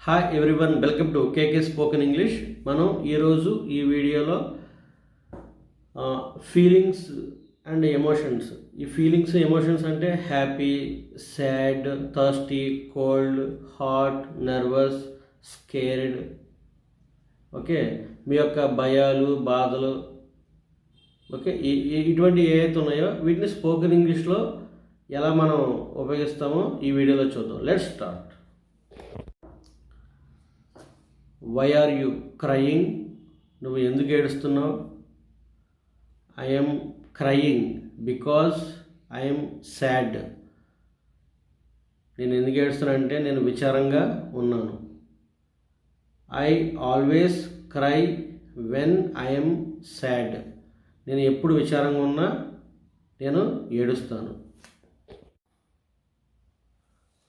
Hi everyone welcome to KK spoken English మనం ఈరోజు ఈ వీడియోలో ఫీలింగ్స్ అండ్ ఎమోషన్స్ ఈ ఫీలింగ్స్ ఎమోషన్స్ అంటే happy sad thirsty cold hot nervous scared okay మీ యొక్క భయాలు బాధలు ఓకే ఇటువంటి ఏవైతే ఉన్నాయో వీటిని స్పోకెన్ ఇంగ్లీష్లో ఎలా మనం ఉపయోగిస్తామో ఈ వీడియోలో చూద్దాం. Let's start why are you crying నువ్వు ఎందుకు ఏడుస్తున్నావు? I'm crying because I'm sad నేను ఎందుకు ఏడుస్తున్నానంటే నేను విచారంగా ఉన్నాను. I always cry when I'm sad నేను ఎప్పుడు విచారంగా ఉన్నా నేను ఏడుస్తాను.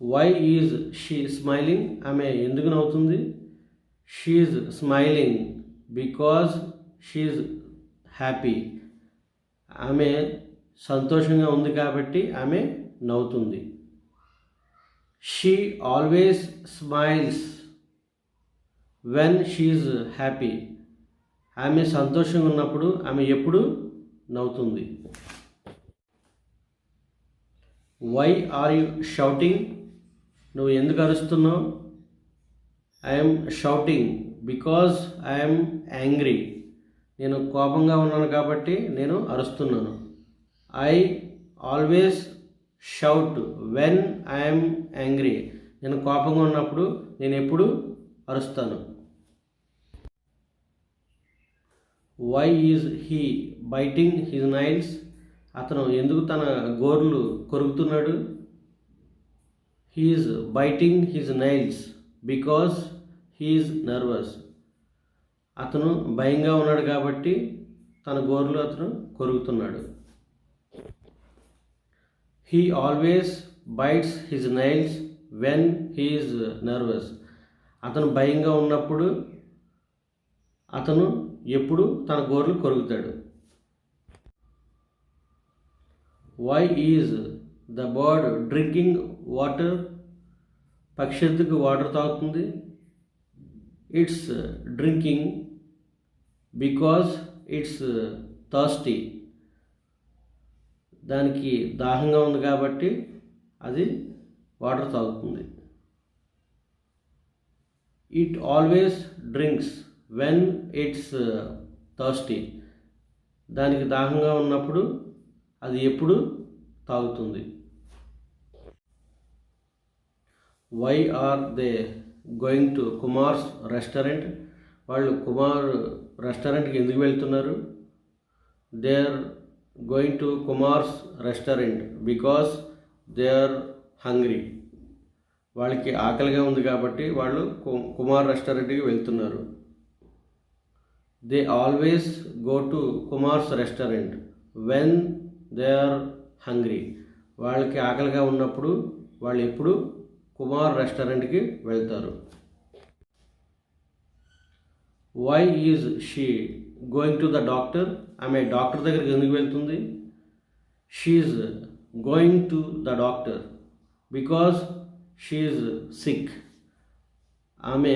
వై ఈజ్ షీ స్మైలింగ్ ఆమె ఎందుకు నవ్వుతుంది? She's smiling because she's happy ఆమె సంతోషంగా ఉంది కాబట్టి ఆమె నవ్వుతుంది. She always smiles when she's happy ఆమె సంతోషంగా ఉన్నప్పుడు ఆమె ఎప్పుడు నవ్వుతుంది. వై ఆర్ యు షౌటింగ్ నువ్వు ఎందుకు అరుస్తున్నావు? I'm shouting because I'm angry నేను కోపంగా ఉన్నాను కాబట్టి నేను అరుస్తున్నాను. I always shout when I'm angry నేను కోపంగా ఉన్నప్పుడు నేను ఎప్పుడు అరుస్తాను? Why is he biting his nails అతను ఎందుకు తన గోర్లు కొరుకుతున్నాడు? He's biting his nails because he's nervous. అతను భయంగా ఉన్నాడు కాబట్టి తన గోర్లు అతను కొరుకుతున్నాడు. He always bites his nails when he's nervous. అతను భయంగా ఉన్నప్పుడు అతను ఎప్పుడు తన గోర్లు కొరుకుతాడు. Why is the bird drinking water? పక్షి ఎందుకు వాటర్ తాగుతుంది? It's drinking because it's thirsty దానికి దాహంగా ఉంది కాబట్టి అది వాటర్ తాగుతుంది. It always drinks when it's thirsty దానికి దాహంగా ఉన్నప్పుడు అది ఎప్పుడు తాగుతుంది. Why are they going to Kumar's restaurant వాళ్ళు కుమార్ రెస్టారెంట్కి ఎందుకు వెళ్తున్నారు? They are going to Kumar's restaurant because they are hungry వాళ్ళకి ఆకలిగా ఉంది కాబట్టి వాళ్ళు కు- కుమార్ రెస్టారెంట్కి వెళ్తున్నారు. They always go to Kumar's restaurant when they are hungry వాళ్ళకి ఆకలిగా ఉన్నప్పుడు వాళ్ళు ఎప్పుడు కుమార్ రెస్టారెంట్కి వెళ్తారు. Why is she going to the doctor ఆమె డాక్టర్ దగ్గరికి ఎందుకు వెళ్తుంది? She's going to the doctor because she's sick ఆమె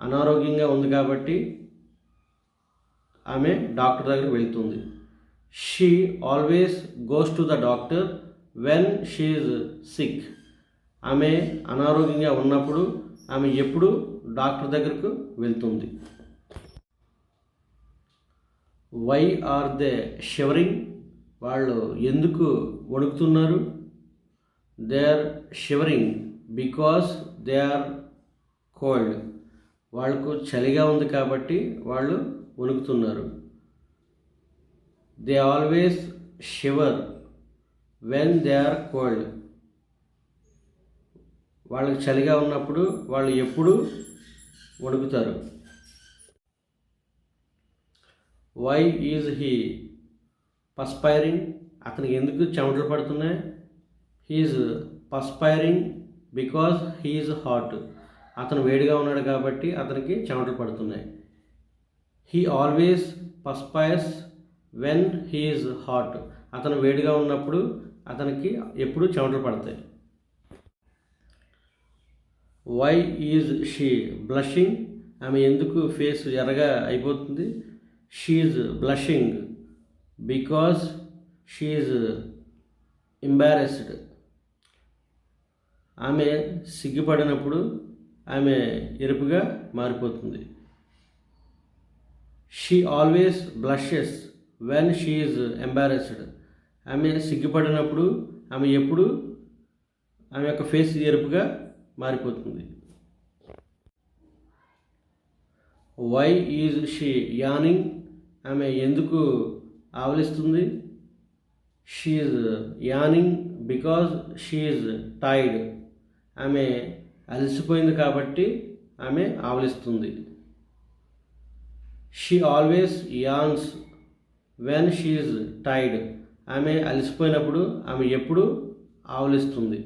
అనారోగ్యంగా ఉంది కాబట్టి ఆమె డాక్టర్ దగ్గరికి వెళ్తుంది. She always goes to the doctor when she's sick ఆమె అనారోగ్యంగా ఉన్నప్పుడు ఆమె ఎప్పుడు డాక్టర్ దగ్గరకు వెళ్తుంది. Why are they shivering? వాళ్ళు ఎందుకు వణుకుతున్నారు? They are shivering because they are cold. వాళ్ళకు చలిగా ఉంది కాబట్టి వాళ్ళు వణుకుతున్నారు. They always shiver when they are cold. వాళ్ళకి చలిగా ఉన్నప్పుడు వాళ్ళు ఎప్పుడు వణుకుతారు. వై ఈజ్ హీ పస్పైరింగ్ అతనికి ఎందుకు చెమటలు పడుతున్నాయి? He's perspiring because he's hot అతను వేడిగా ఉన్నాడు కాబట్టి అతనికి చెమటలు పడుతున్నాయి. He always perspires when he's hot అతను వేడిగా ఉన్నప్పుడు అతనికి ఎప్పుడు చెమటలు పడతాయి. వై ఈజ్ షీ బ్లషింగ్ ఆమె ఎందుకు ఫేస్ ఎర్రగా అయిపోతుంది? She's blushing because she's embarrassed ఆమె సిగ్గుపడినప్పుడు ఆమె ఎరుపుగా మారిపోతుంది. She always blushes when she's embarrassed ఆమె సిగ్గుపడినప్పుడు ఆమె ఎప్పుడు ఆమె యొక్క ఫేస్ ఎరుపుగా మారిపోతుంది. వై ఈజ్ షీ యానింగ్ ఆమె ఎందుకు ఆవలిస్తుంది? She's yawning because she's tired ఆమె అలసిపోయింది కాబట్టి ఆమె ఆవలిస్తుంది. She always yawns when she's tired ఆమె అలసిపోయినప్పుడు ఆమె ఎప్పుడు ఆవలిస్తుంది?